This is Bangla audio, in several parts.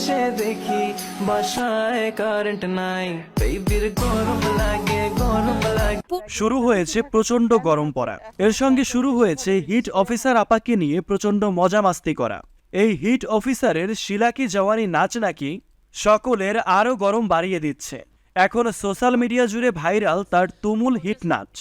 এসে দেখি বাসায় কারেন্ট নাই। বেবির গরম লাগে গরম লাগে। শুরু হয়েছে প্রচণ্ড গরম পড়া। এর সঙ্গে শুরু হয়েছে হিট অফিসার আপাকে নিয়ে প্রচণ্ড মজা মাস্তি করা। এই হিট অফিসারের শিলাকি জওয়ানি নাচ নাকি সকলের আরও গরম বাড়িয়ে দিচ্ছে। এখন সোশ্যাল মিডিয়া জুড়ে ভাইরাল তার তুমুল হিট নাচ.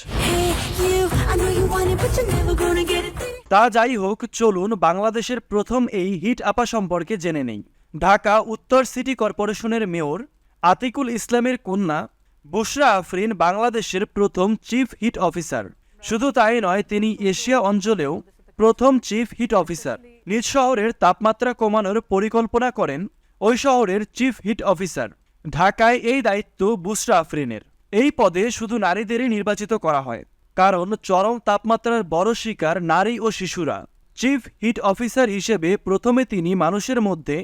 তা যাই হোক, চলুন বাংলাদেশের প্রথম এই হিট আপা সম্পর্কে জেনে নেই। ঢাকা উত্তর সিটি কর্পোরেশনের মেয়র আতিকুল ইসলামের কন্যা বুশরা আফরিন বাংলাদেশের প্রথম চিফ হিট অফিসার। শুধু তাই নয়, তিনি এশিয়া অঞ্চলেও প্রথম চিফ হিট অফিসার। নিজ শহরের তাপমাত্রা কমানোর পরিকল্পনা করেন ওই শহরের চিফ হিট অফিসার। ঢাকায় এই দায়িত্ব বুশরা আফরিনের। এই পদে শুধু নারীদেরই নির্বাচিত করা হয়, কারণ চরম তাপমাত্রার বড় শিকার নারী ও শিশুরা। চিফ হিট অফিসার হিসেবে প্রথমে তিনি মানুষের মধ্যে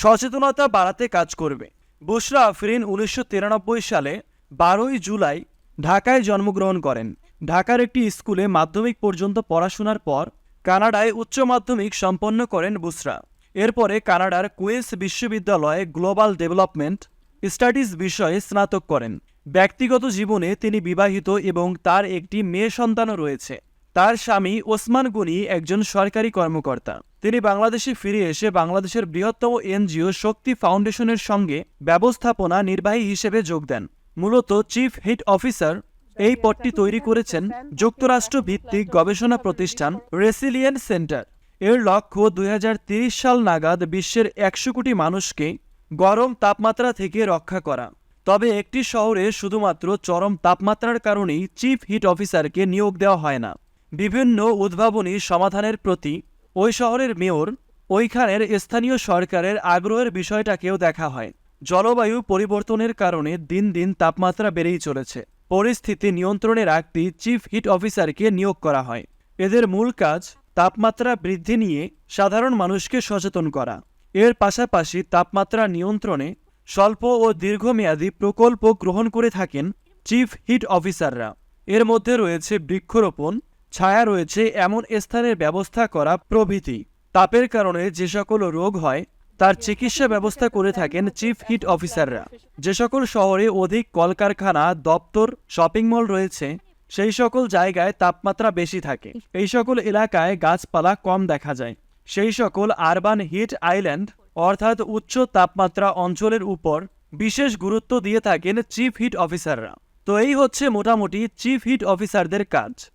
সচেতনতা বাড়াতে কাজ করবে। বুশরা আফরিন উনিশশো তিরানব্বই সালে বারোই জুলাই ঢাকায় জন্মগ্রহণ করেন। ঢাকার একটি স্কুলে মাধ্যমিক পর্যন্ত পড়াশোনার পর কানাডায় উচ্চ মাধ্যমিক সম্পন্ন করেন বুসরা এরপরে কানাডার কুইন্স বিশ্ববিদ্যালয়ে গ্লোবাল ডেভেলপমেন্ট স্টাডিজ বিষয়ে স্নাতক করেন। ব্যক্তিগত জীবনে তিনি বিবাহিত এবং তার একটি মেয়ে সন্তানও রয়েছে। তার স্বামী ওসমান গনি একজন সরকারি কর্মকর্তা। তিনি বাংলাদেশে ফিরে এসে বাংলাদেশের বৃহত্তম এনজিও শক্তি ফাউন্ডেশনের সঙ্গে ব্যবস্থাপনা নির্বাহী হিসেবে যোগ দেন। মূলত চিফ হিট অফিসার এই পদটি তৈরি করেছেন যুক্তরাষ্ট্র ভিত্তিক গবেষণা প্রতিষ্ঠান রেসিলিয়েন্ট সেন্টার। এর লক্ষ্য দুই সাল নাগাদ বিশ্বের একশো কোটি মানুষকে গরম তাপমাত্রা থেকে রক্ষা করা। তবে একটি শহরে শুধুমাত্র চরম তাপমাত্রার কারণেই চিফ হিট অফিসারকে নিয়োগ দেওয়া হয় না। বিভিন্ন উদ্ভাবনী সমাধানের প্রতি ওই শহরের মেয়র, ওইখানের স্থানীয় সরকারের আগ্রহের বিষয়টাকেও দেখা হয়। জলবায়ু পরিবর্তনের কারণে দিন দিন তাপমাত্রা বেড়েই চলেছে। পরিস্থিতি নিয়ন্ত্রণে রাখতে চিফ হিট অফিসারকে নিয়োগ করা হয়। এদের মূল কাজ, তাপমাত্রা বৃদ্ধি নিয়ে সাধারণ মানুষকে সচেতন করা। এর পাশাপাশি তাপমাত্রা নিয়ন্ত্রণে স্বল্প ও দীর্ঘমেয়াদী প্রকল্প গ্রহণ করে থাকেন চিফ হিট অফিসাররা। এর মধ্যে রয়েছে বৃক্ষরোপণ ছায়া রয়েছে এমন স্থানের ব্যবস্থা করা প্রভৃতি। তাপের কারণে যে সকল রোগ হয়, তার চিকিৎসা ব্যবস্থা করে থাকেন চিফ হিট অফিসাররা। যে সকল শহরে অধিক কলকারখানা, দপ্তর, শপিং মল রয়েছে, সেই সকল জায়গায় তাপমাত্রা বেশি থাকে। এই সকল এলাকায় গাছপালা কম দেখা যায়। সেই সকল আরবান হিট আইল্যান্ড, অর্থাৎ উচ্চ তাপমাত্রা অঞ্চলের উপর, বিশেষ গুরুত্ব দিয়ে থাকেন চিফ হিট অফিসাররা। তো এই হচ্ছে মোটামুটি চিফ হিট অফিসারদের কাজ।